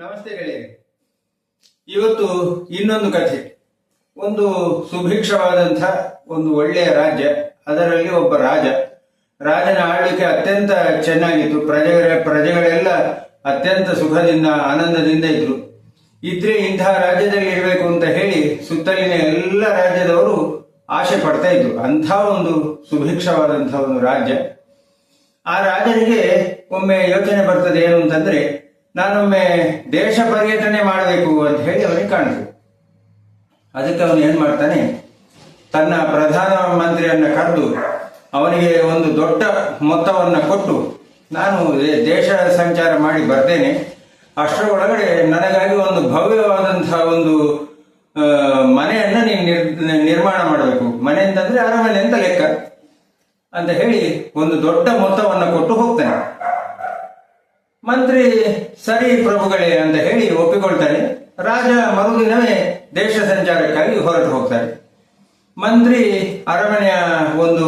ನಮಸ್ತೆ ಗೆಳೆಯರೆ. ಇವತ್ತು ಇನ್ನೊಂದು ಕಥೆ. ಒಂದು ಸುಭಿಕ್ಷವಾದಂಥ ಒಂದು ಒಳ್ಳೆಯ ರಾಜ್ಯ, ಅದರಲ್ಲಿ ಒಬ್ಬ ರಾಜ. ರಾಜನ ಆಳ್ವಿಕೆ ಅತ್ಯಂತ ಚೆನ್ನಾಗಿತ್ತು. ಪ್ರಜೆಗಳ, ಪ್ರಜೆಗಳೆಲ್ಲ ಅತ್ಯಂತ ಸುಖದಿಂದ, ಆನಂದದಿಂದ ಇದ್ರು. ಇದ್ರೆ ಇಂತಹ ರಾಜ್ಯದಲ್ಲಿ ಇರಬೇಕು ಅಂತ ಹೇಳಿ ಸುತ್ತಲಿನ ಎಲ್ಲ ರಾಜ್ಯದವರು ಆಸೆ ಪಡ್ತಾ ಇದ್ರು. ಅಂಥ ಒಂದು ಸುಭಿಕ್ಷವಾದಂತಹ ಒಂದು ರಾಜ್ಯ. ಆ ರಾಜನಿಗೆ ಒಮ್ಮೆ ಯೋಚನೆ ಬರ್ತದೆ ಏನು ಅಂತಂದ್ರೆ ನಾನೊಮ್ಮೆ ದೇಶ ಪರ್ಯಟನೆ ಮಾಡಬೇಕು ಅಂತ ಹೇಳಿ ಅವನಿಗೆ ಕಾಣಿಸ್ತು ಅದಕ್ಕೆ ಅವನು ಏನ್ ಮಾಡ್ತಾನೆ? ತನ್ನ ಪ್ರಧಾನ ಮಂತ್ರಿಯನ್ನ ಕರೆದು ಅವನಿಗೆ ಒಂದು ದೊಡ್ಡ ಮೊತ್ತವನ್ನ ಕೊಟ್ಟು, ನಾನು ದೇಶ ಸಂಚಾರ ಮಾಡಿ ಬರ್ತೇನೆ. ಅಷ್ಟರ ಒಳಗಡೆ ನನಗಾಗಿ ಒಂದು ಭವ್ಯವಾದಂತಹ ಒಂದು ಮನೆಯನ್ನ ನೀನು ನಿರ್- ನಿರ್ಮಾಣ ಮಾಡಬೇಕು. ಮನೆ ಅಂತಂದ್ರೆ ಅರಮನೆ ಅಂತ ಲೆಕ್ಕ. ಅಂತ ಹೇಳಿ ಒಂದು ದೊಡ್ಡ ಮೊತ್ತವನ್ನು ಕೊಟ್ಟು ಹೋಗ್ತಾನೆ. ಮಂತ್ರಿ ಸರಿ ಪ್ರಭುಗಳೇ ಅಂತ ಹೇಳಿ ಒಪ್ಪಿಕೊಳ್ತಾನೆ ರಾಜ ಮರುದಿನವೇ ದೇಶ ಸಂಚಾರಕ್ಕಾಗಿ ಹೊರಟು ಹೋಗ್ತಾರೆ. ಮಂತ್ರಿ ಅರಮನೆಯ ಒಂದು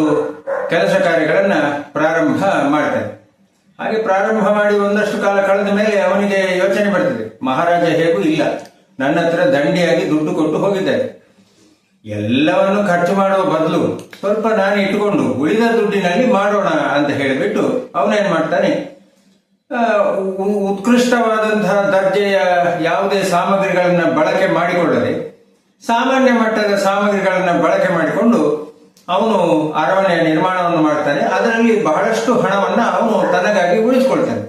ಕೆಲಸ ಕಾರ್ಯಗಳನ್ನ ಪ್ರಾರಂಭ ಮಾಡ್ತಾನೆ ಹಾಗೆ ಪ್ರಾರಂಭ ಮಾಡಿ ಒಂದಷ್ಟು ಕಾಲ ಕಳೆದ ಮೇಲೆ ಅವನಿಗೆ ಯೋಚನೆ ಬರ್ತದೆ. ಮಹಾರಾಜ ಹೇಗೂ ಇಲ್ಲ. ನನ್ನ ಹತ್ರ ದಂಡಿಯಾಗಿ ದುಡ್ಡು ಕೊಟ್ಟು ಹೋಗಿದ್ದಾರೆ. ಎಲ್ಲವನ್ನು ಖರ್ಚು ಮಾಡುವ ಬದಲು ಸ್ವಲ್ಪ ನಾನು ಇಟ್ಟುಕೊಂಡು ಉಳಿದ ದುಡ್ಡಿನಲ್ಲಿ ಮಾಡೋಣ ಅಂತ ಹೇಳಿಬಿಟ್ಟು ಅವನೇನ್ ಮಾಡ್ತಾನೆ? ಉತ್ಕೃಷ್ಟವಾದಂತಹ ದರ್ಜೆಯ ಯಾವುದೇ ಸಾಮಗ್ರಿಗಳನ್ನ ಬಳಕೆ ಮಾಡಿಕೊಳ್ಳದೆ, ಸಾಮಾನ್ಯ ಮಟ್ಟದ ಸಾಮಗ್ರಿಗಳನ್ನ ಬಳಕೆ ಮಾಡಿಕೊಂಡು ಅವನು ಅರಮನೆಯ ನಿರ್ಮಾಣವನ್ನು ಮಾಡ್ತಾನೆ. ಅದರಲ್ಲಿ ಬಹಳಷ್ಟು ಹಣವನ್ನ ಅವನು ತನಗಾಗಿ ಉಳಿಸಿಕೊಳ್ತಾನೆ.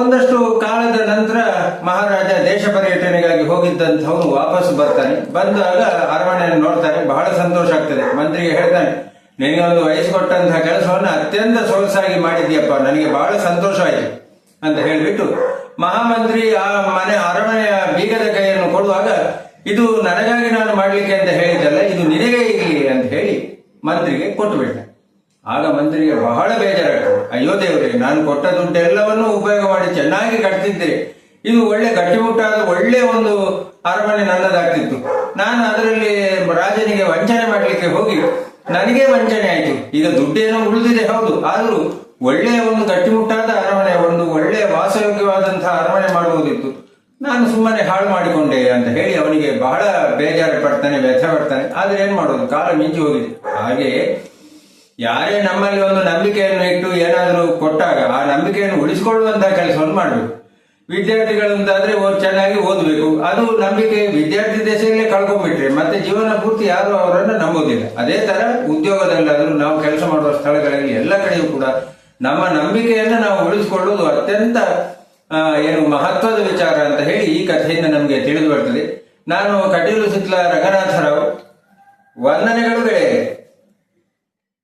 ಒಂದಷ್ಟು ಕಾಲದ ನಂತರ ಮಹಾರಾಜ ದೇಶ ಪರ್ಯಟನೆಗಾಗಿ ಹೋಗಿದ್ದಂಥವನು ವಾಪಸ್ ಬರ್ತಾನೆ. ಬಂದಾಗ ಅರಮನೆಯನ್ನು ನೋಡ್ತಾನೆ ಬಹಳ ಸಂತೋಷ ಆಗ್ತದೆ. ಮಂತ್ರಿಗೆ ಹೇಳ್ತಾನೆ ನಿನಗೆ ಒಂದು ವಯಸ್ಸು ಕೊಟ್ಟಂತಹ ಕೆಲಸವನ್ನು ಅತ್ಯಂತ ಸೊಗಸಾಗಿ ಮಾಡಿದ್ಯಪ್ಪ. ನನಗೆ ಬಹಳ ಸಂತೋಷ ಆಯ್ತು ಅಂತ ಹೇಳಿಬಿಟ್ಟು ಮಹಾಮಂತ್ರಿ ಆ ಮನೆ ಅರಣ್ಯ ಬೀಗದ ಕೈಯನ್ನು ಕೊಡುವಾಗ, ಇದು ನನಗಾಗಿ ನಾನು ಮಾಡ್ಲಿಕ್ಕೆ ಅಂತ ಹೇಳಿದ್ದಲ್ಲ, ಇದು ನಿನಗೆ ಇರಲಿ ಅಂತ ಹೇಳಿ ಮಂತ್ರಿಗೆ ಕೊಟ್ಟು ಬಿಟ್ಟ. ಆಗ ಮಂತ್ರಿಗೆ ಬಹಳ ಬೇಜಾರಾಗ್ತದೆ. ಅಯ್ಯೋ ದೇವರೇ, ನಾನು ಕೊಟ್ಟ ದುಡ್ಡೆಲ್ಲವನ್ನೂ ಉಪಯೋಗ ಮಾಡಿ ಚೆನ್ನಾಗಿ ಕಟ್ತಿದ್ದೆ. ಇದು ಒಳ್ಳೆ ಗಟ್ಟಿಮುಟ್ಟಾದ ಒಳ್ಳೆ ಒಂದು ಅರಮನೆ ನನ್ನದಾಗ್ತಿತ್ತು. ನಾನು ಅದರಲ್ಲಿ ರಾಜನಿಗೆ ವಂಚನೆ ಮಾಡಲಿಕ್ಕೆ ಹೋಗಿ, ನನಗೆ ವಂಚನೆ ಆಯ್ತು. ಈಗ ದುಡ್ಡೇನೋ ಉಳಿದಿದೆ, ಹೌದು. ಆದರೂ ಒಳ್ಳೆಯ ಒಂದು ಗಟ್ಟಿಮುಟ್ಟಾದ ಅರಮನೆ, ಒಂದು ಒಳ್ಳೆಯ ವಾಸಯೋಗ್ಯವಾದಂತಹ ಅರಮನೆ ಮಾಡುವುದಿತ್ತು. ನಾನು ಸುಮ್ಮನೆ ಹಾಳು ಮಾಡಿಕೊಂಡೆ ಅಂತ ಹೇಳಿ ಅವನಿಗೆ ಬಹಳ ಬೇಜಾರು ಪಡ್ತಾನೆ, ವ್ಯಥೆ ಪಡ್ತಾನೆ. ಆದ್ರೆ ಏನ್ ಮಾಡೋದು? ಕಾಲ ಮಿಂಚಿ ಹೋಗಿದೆ. ಹಾಗೆ ಯಾರೇ ನಮ್ಮಲ್ಲಿ ಒಂದು ನಂಬಿಕೆಯನ್ನು ಇಟ್ಟು ಏನಾದರೂ ಕೊಟ್ಟಾಗ ಆ ನಂಬಿಕೆಯನ್ನು ಉಳಿಸಿಕೊಳ್ಳುವಂತಹ ಕೆಲಸವನ್ನು ಮಾಡಬೇಕು. ವಿದ್ಯಾರ್ಥಿಗಳಂತಾದ್ರೆ ಓದ್ ಚೆನ್ನಾಗಿ ಓದಬೇಕು. ಅದು ನಂಬಿಕೆ ವಿದ್ಯಾರ್ಥಿ ದೇಶದಲ್ಲೇ ಕಳ್ಕೊಂಡ್ಬಿಟ್ರೆ ಮತ್ತೆ ಜೀವನ ಪೂರ್ತಿ ಯಾರು ಅವರನ್ನು ನಂಬೋದಿಲ್ಲ. ಅದೇ ತರ ಉದ್ಯೋಗದಲ್ಲಾದ್ರೂ ನಾವು ಕೆಲಸ ಮಾಡುವ ಸ್ಥಳಗಳಲ್ಲಿ ಎಲ್ಲ ಕಡೆಯೂ ಕೂಡ ನಮ್ಮ ನಂಬಿಕೆಯನ್ನು ನಾವು ಉಳಿಸಿಕೊಳ್ಳುವುದು ಅತ್ಯಂತ ಏನು ಮಹತ್ವದ ವಿಚಾರ ಅಂತ ಹೇಳಿ ಈ ಕಥೆಯಿಂದ ನಮಗೆ ತಿಳಿದು ಬರ್ತದೆ. ನಾನು ಕಟೀಲು ಸಿತ್ಲ ರಂಗನಾಥರಾವ್. ವಂದನೆಗಳು ಗೆಳೆಯರೆ.